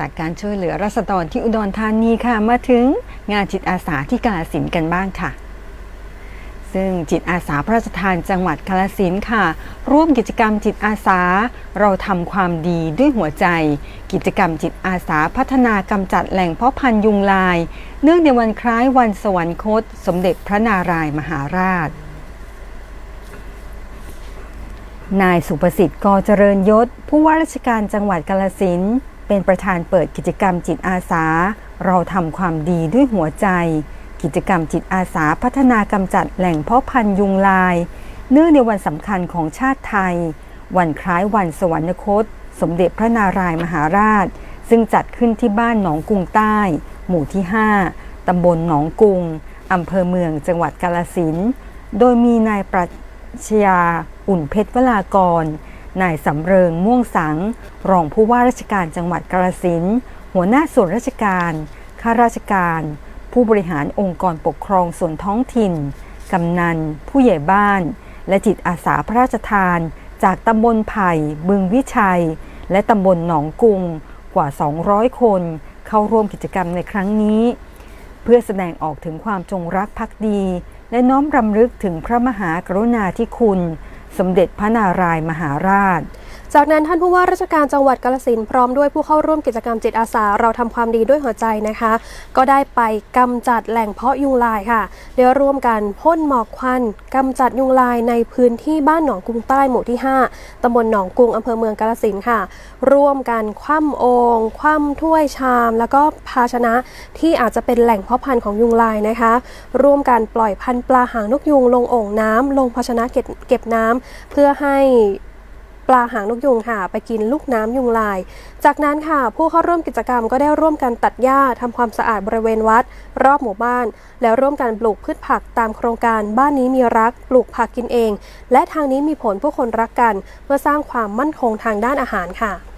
จากการช่วยเหลือรัษฎรที่อุดรธานีค่ะ มาถึงงานจิตอาสาที่กาฬสินกันบ้างค่ะ ซึ่งจิตอาสาพระราชทานจังหวัดกาฬสินค่ะ ร่วมกิจกรรมจิตอาสา เราทำความดีด้วยหัวใจ กิจกรรมจิตอาสาพัฒนากำจัดแหล่งเพาะพันยุงลาย เนื่องในวันคล้ายวันสวรรคต สมเด็จพระนารายณ์มหาราชนายสุประสิทธิ์กอเจริญยศ ผู้ว่าราชการจังหวัดกาฬสิน เป็นประธานเปิดกิจกรรมจิตอาสา เราทำความดีด้วยหัวใจ กิจกรรมจิตอาสาพัฒนากำจัดแหล่งเพาะพันธุ์ยุงลาย เนื่องในวันสำคัญของชาติไทย วันคล้ายวันสวรรคต สมเด็จพระนารายมหาราช ซึ่งจัดขึ้นที่บ้านหนองกรุงใต้ หมู่ที่ 5 ตำบลหนองกรุงอำเภอเมืองจังหวัดกาฬสินโดยมีนายปรัชญาอุ่นเพชรวลากร นายสำเริงม่วงสัง รองผู้ว่าราชการจังหวัดกาฬสินหัวหน้าส่วนราชการ ข้าราชการ ผู้บริหารองค์กรปกครองส่วนท้องถิ่น กำนัน ผู้ใหญ่บ้าน และจิตอาสาพระราชทาน จากตำบลไผ่ บึงวิชัย และตำบลหนองกุง กว่า 200 คน เข้าร่วมกิจกรรมในครั้งนี้ เพื่อแสดงออกถึงความจงรักภักดี และน้อมรำลึกถึงพระมหากรุณาธิคุณ สมเด็จพระนารายณ์มหาราช จากนั้นท่านผู้ว่าราชการจังหวัดกาฬสินพร้อมด้วยผู้เข้าร่วมกิจกรรมจิตอาสาเราทำความดีด้วยหัวใจนะคะ ก็ได้ไปกำจัดแหล่งเพาะยุงลายค่ะได้ร่วมกันพ่นหมอกควันกำจัดยุงลายในพื้นที่บ้านหนองกรุงใต้หมู่ที่ 5ตำบลหนองกรุงอำเภอเมืองกาฬสินค่ะ ร่วมกันคว่ำโองคว่ำถ้วยชาม แล้วก็ภาชนะที่อาจจะเป็นแหล่งเพาะพันธุ์ของยุงลายนะคะ ร่วมกันปล่อยพันธุ์ปลาหางนกยุงลงโอ่งน้ำลงภาชนะเก็บเก็บน้ำเพื่อให้ ปลาหางนกยุงค่ะ ไปกินลูกน้ำยุงลาย จากนั้นค่ะ ผู้เข้าร่วมกิจกรรมก็ได้ร่วมกันตัดหญ้าทำความสะอาดบริเวณวัด รอบหมู่บ้าน แล้วร่วมกันปลูกพืชผักตามโครงการบ้านนี้มีรักปลูกผักกินเอง และทางนี้มีผลผู้คนรักกัน เพื่อสร้างความมั่นคงทางด้านอาหารค่ะ